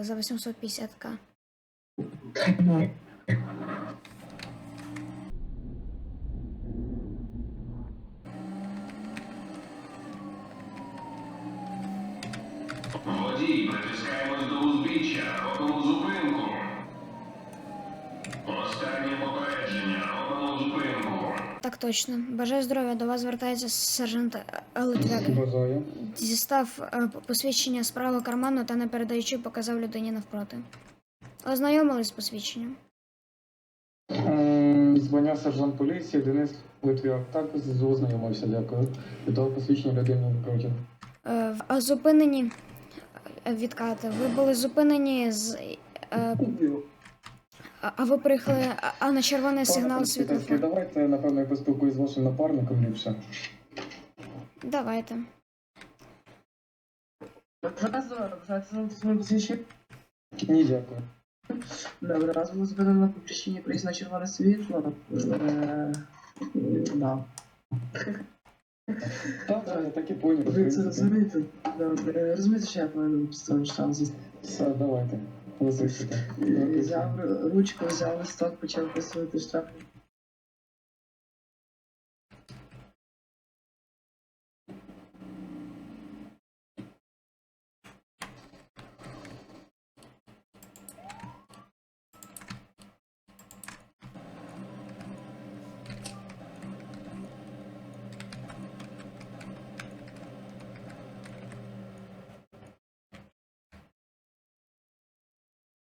за, за 850к. Водій, притискаємось до узбіччя, робимо зупинку. Так точно. Бажаю здоров'я. До вас звертається сержант Литвяк. Бажаю. Дістав е, посвідчення з правого карману та не передаючи, показав людині навпроти. Ознайомились з посвідченням. Звання сержант поліції Денис Литвяк. Так, ознайомився, дякую. Віддав посвідчення людині напроти. Е, а зупинені е, відкати. Ви були зупинені з. А- а ви приїхали, а- а на червоний сигнал світлофор. Давайте, напевно, я поспілкуюсь з вашим напарником ліпше. Давайте. Бажаю своє посвідчення. Ні, дякую. Добре, раз було зупинено по причині проїзд на червоне світло. Е, Да. Так, так, я так і поняв. Ви це розумієте? Добре. Розумієте, що я повинен поставити штраф за Все, давайте. Взяв ручку, взяв листок, почав писувати штраф.